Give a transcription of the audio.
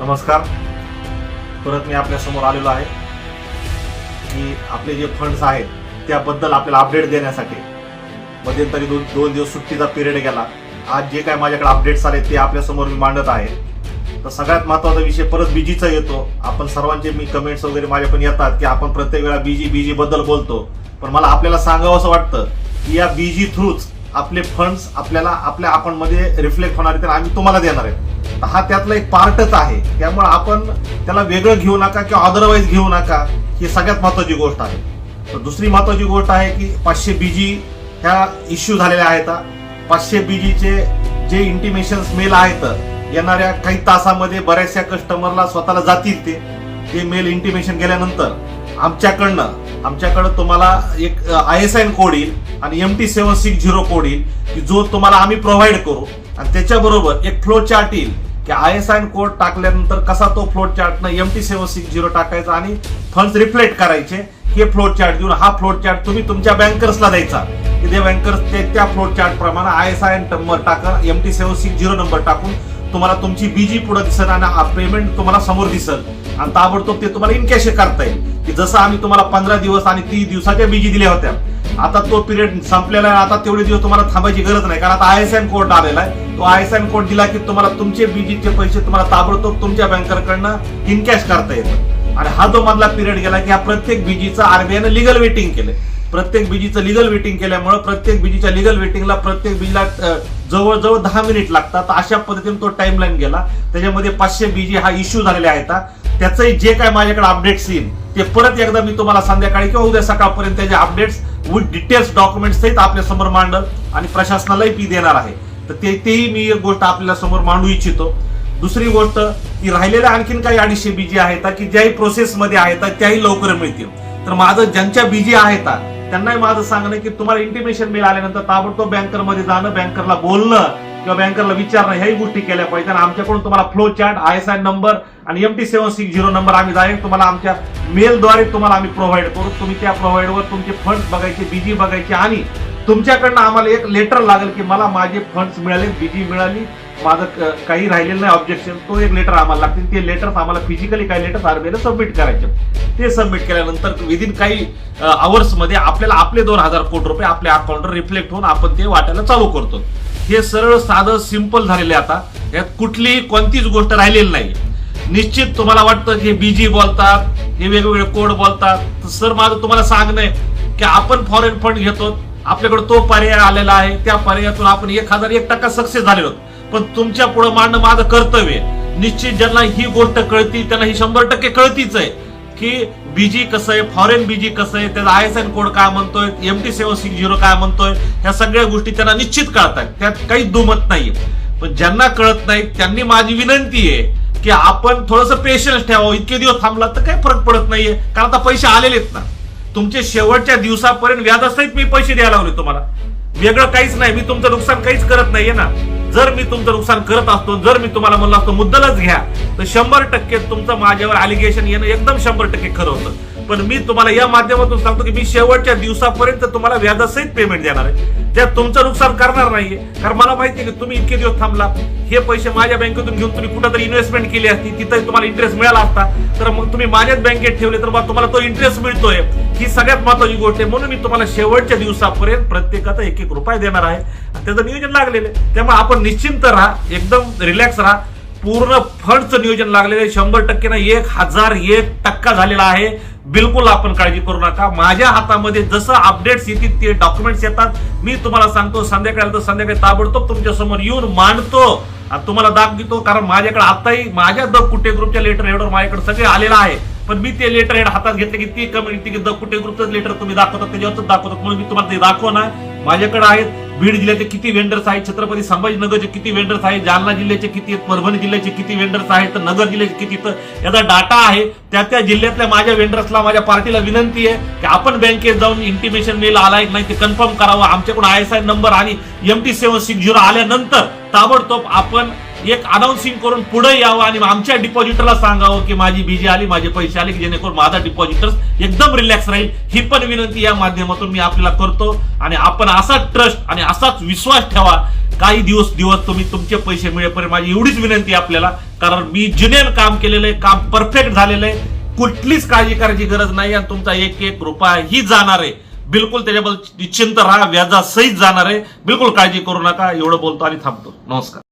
नमस्कार. परत मी आपल्यासमोर आलेलो आहे. की आपले जे फंड्स आहेत त्याबद्दल आपल्याला अपडेट देण्यासाठी. मध्यंतरी दोन दोन दिवस सुट्टीचा पिरियड गेला. आज जे काय माझ्याकडे अपडेट्स आले ते आपल्यासमोर मी मांडत आहे. तर सगळ्यात महत्त्वाचा विषय परत बीजीचा येतो. आपण सर्वांचे मी कमेंट्स वगैरे माझ्या पण येतात की आपण प्रत्येक वेळा बीजी बीजी बद्दल बोलतो. पण मला आपल्याला सांगावं असं वाटतं की या बीजी थ्रूच आपले फंड्स आपल्याला आपल्या अकाउंटमध्ये रिफ्लेक्ट होणार आहेत आणि आम्ही तुम्हाला देणार आहे. हा त्यातला एक पार्टच आहे. त्यामुळे आपण त्याला वेगळं घेऊ नका किंवा अदरवाईज घेऊ नका. ही सगळ्यात महत्वाची गोष्ट आहे. तर दुसरी महत्वाची गोष्ट आहे की पाचशे बीजी ह्या इश्यू झालेल्या आहेत. पाचशे बीजीचे जे इंटिमेशन्स मेल आहेत येणाऱ्या काही तासामध्ये बऱ्याचशा कस्टमरला स्वतःला जातील ते. ते मेल इंटिमेशन गेल्यानंतर आमच्याकडनं आमच्याकडं तुम्हाला एक आय एस आय कोड येईल आणि M T seven six zero code येईल की जो तुम्हाला आम्ही प्रोव्हाइड करू. आणि त्याच्याबरोबर एक फ्लो चार्ट येईल. की आय एस आय कोड टाकल्यानंतर कसा तो float चार्टनं M T seven six zero टाकायचा आणि फंड्स रिफ्लेक्ट करायचे हे फ्लोट चार्ट देऊन हा फ्लोट चार्ट तुम्ही तुमच्या बँकर्सला द्यायचा. की ते बँकर्स ते त्या फ्लोट चार्ट प्रमाणे आय एस आय नंबर टाका M T seven six zero number टाकून तुम्हाला तुमची बीजी पुढे दिसत आणि पेमेंट तुम्हाला समोर दिसत आणि ताबडतोब ते तुम्हाला इनकॅश करता येईल. की जसं आम्ही तुम्हाला पंधरा दिवस आणि तीस दिवसाच्या बीजी दिल्या होत्या आता तो पिरियड संपलेला आहे. आता तेवढे दिवस तुम्हाला थांबायची गरज नाही. कारण आता आय एस एन कोड आलेला आहे. तो आय एस एन कोर्ट दिला की तुम्हाला तुमचे बीजीचे पैसे तुम्हाला ताबडतोब तुमच्या बँकरकडनं इनकॅश करता येतं. आणि हा जो मधला पिरियड गेला की हा प्रत्येक बीजीचा आरबीआयनं लिगल वेटिंग केलं प्रत्येक बीजीचं लिगल वेटिंग केल्यामुळे प्रत्येक बीजीच्या लिगल वेटिंगला प्रत्येक बीजीला जवळजवळ दहा मिनिट लागतात. अशा पद्धतीने तो टाइमलाईन गेला. त्याच्यामध्ये पाचशे बीजी हा इश्यू झालेला आहे त्याचंही जे काय माझ्याकडे अपडेट्स येईल ते परत एकदा मी तुम्हाला संध्याकाळी किंवा उद्या सकाळपर्यंत त्याचे अपडेट्स विथ डिटेल्स डॉक्युमेंट्स सहित आपल्यासमोर मांडल आणि प्रशासनालाही पी देणार आहे. तर ते तेही मी एक गोष्ट आपल्यासमोर मांडू इच्छितो. दुसरी गोष्ट की राहिलेल्या आणखीन काही अडीचशे बीजी आहेत की ज्याही प्रोसेसमध्ये आहेत त्याही लवकर मिळतील. तर माझं ज्यांच्या बीजी आहेत त्यांनाही माझं सांगणं की तुम्हाला इंटिमेशन मेल आल्यानंतर ताबडतोब बँकरमध्ये जाणं बँकरला बोलणं किंवा बँकरला विचारणं ह्याही गोष्टी केल्या पाहिजे आणि आमच्याकडून तुम्हाला flow chart I S I number आणि M T seven six zero number आम्ही डायरेक्ट तुम्हाला आमच्या मेलद्वारे तुम्हाला आम्ही प्रोव्हाइड करू. तुम्ही त्या प्रोव्हाइडवर तुमचे फंड्स बघायचे बीजी बघायचे आणि तुमच्याकडनं आम्हाला एक लेटर लागेल की मला माझे फंड्स मिळाले बीजी मिळाली. माझं काही राहिलेलं नाही ऑब्जेक्शन तो एक लेटर आम्हाला लागतील. ते लेटर आम्हाला फिजिकली काही लेटर आरबीआयला सबमिट करायचे. ते सबमिट केल्यानंतर विदिन काही आवर्समध्ये आपल्याला आपले दोन हजार कोटी रुपये आपल्या अकाउंटवर रिफ्लेक्ट होऊन आपण ते वाटायला चालू करतो. हे सरळ साधं सिंपल झालेले आता. यात कुठलीही कोणतीच गोष्ट राहिलेली नाही. निश्चित तुम्हाला वाटतं की बीजी बोलतात हे वेगवेगळे कोड बोलतात. तर सर माझं तुम्हाला सांगणं आहे की आपण फॉरेन फंड घेतो. आपल्याकडे तो पर्याय आलेला आहे. त्या पर्यायातून आपण एक हजार एक टक्का सक्सेस झालेलो आहोत. पण तुमच्यापुढे मांडणं माझं कर्तव्य आहे. निश्चित ज्यांना ही गोष्ट कळती त्यांना ही शंभर टक्के कळतीच आहे. की बीजी कसं आहे फॉरेन बीजी कसं आहे त्याचा आय एस एन कोड काय म्हणतोय M T seven six zero काय म्हणतोय ह्या सगळ्या गोष्टी त्यांना निश्चित कळतात त्यात काही दुमत नाहीये. पण ज्यांना कळत नाही त्यांनी माझी विनंती आहे की आपण थोडस पेशन्स ठेवावं. इतके दिवस थांबला तर काही फरक पडत नाहीये. कारण आता पैसे आलेलेत ना. तुमचे शेवटच्या दिवसापर्यंत व्याजासहित मी पैसे द्यायला लावले तुम्हाला. वेगळं काहीच नाही. मी तुमचं नुकसान काहीच करत नाहीये ना. जर मी तुमचं नुकसान करत असतो जर मी तुम्हाला म्हणलं असतो मुद्दलच घ्या तर शंभर टक्के तुमचं माझ्यावर अलिगेशन येणं एकदम शंभर टक्के खरं होतं. पण मी तुम्हाला या माध्यमातून सांगतो की मी शेवटच्या दिवसापर्यंत तुम्हाला व्याजासहित पेमेंट देणार आहे. त्यात तुमचं नुकसान करणार नाहीये. कारण मला माहिती आहे की तुम्ही इतके दिवस थांबला. हे पैसे माझ्या बँकेतून घेऊन तुम्ही कुठेतरी इन्व्हेस्टमेंट केली असती. तिथे तुम्हाला इंटरेस्ट मिळाला असता. तर मग तुम्ही माझ्याच बँकेत ठेवले तर मग तुम्हाला तो इंटरेस्ट मिळतोय. ही सगळ्यात महत्वाची गोष्ट आहे. म्हणून मी तुम्हाला शेवटच्या दिवसापर्यंत प्रत्येकाचा एक एक रुपया देणार आहे. आणि त्याचं नियोजन लागलेलं आहे. त्यामुळे आपण निश्चिंत राहा. एकदम रिलॅक्स राहा. पूर्ण फंडचं नियोजन लागलेलं आहे. शंभर टक्के ना एक हजार एक टक्का झालेला आहे. बिलकुल आपण काळजी करू नका. माझ्या हातामध्ये जसं अपडेट्स येतील ते डॉक्युमेंट्स येतात. मी तुम्हाला सांगतो संध्याकाळी तर संध्याकाळी ताबडतोब तुमच्यासमोर येऊन मांडतो. आणि तुम्हाला दाग देतो कारण माझ्याकडे आताही माझ्या द कुटे ग्रुपच्या लेटर हेडवर माझ्याकडे सगळे आलेलं आहे. पण मी ते लेटर हेड हातात घेतले की ती कमी की द कुटे ग्रुपचं लेटर तुम्ही दाखवतात त्याच्यावरच दाखवतात. म्हणून मी तुम्हाला ते दाखवणार. माझ्याकडे आहेत. बीड जिल्ह्याचे किती वेंडर्स आहेत? छत्रपती संभाजीनगरचे किती वेंडर्स आहेत? जालना जिल्ह्याचे किती आहेत? परभणी जिल्ह्याचे किती वेंडर्स आहेत? तर नगर जिल्ह्याचे किती तर याचा डाटा आहे. त्या त्या जिल्ह्यातल्या माझ्या वेंडर्सला माझ्या पार्टीला विनंती आहे की आपण बँकेत जाऊन इंटिमेशन मेल आलाय की नाही ते कन्फर्म करावं. आमच्याकडून आय एस आय नंबर आणि M T seven six zero आल्यानंतर ताबडतोब आपण एक अनाउन्सिंग करून पुढे यावं आणि आमच्या डिपॉझिटरला सांगावं की माझी बीजी आली माझे पैसे आले की जेणेकरून माझा डिपॉझिटर एकदम रिलॅक्स राहील. ही पण विनंती या माध्यमातून मी आपल्याला करतो आणि आपण असा ट्रस्ट आणि असाच विश्वास ठेवा. काही दिवस दिवस तुम्ही तुमचे पैसे मिळेपर्यंत माझी एवढीच विनंती आपल्याला. कारण मी जिनेन काम केलेलं आहे काम परफेक्ट झालेलं आहे. कुठलीच काळजी करायची गरज नाही आणि तुमचा एक एक रुपया ही जाणार आहे. बिलकुल त्याच्याबद्दल निश्चिंत राहा व्याजासहित जाणार आहे. बिलकुल काळजी करू नका. एवढं बोलतो आणि थांबतो. नमस्कार.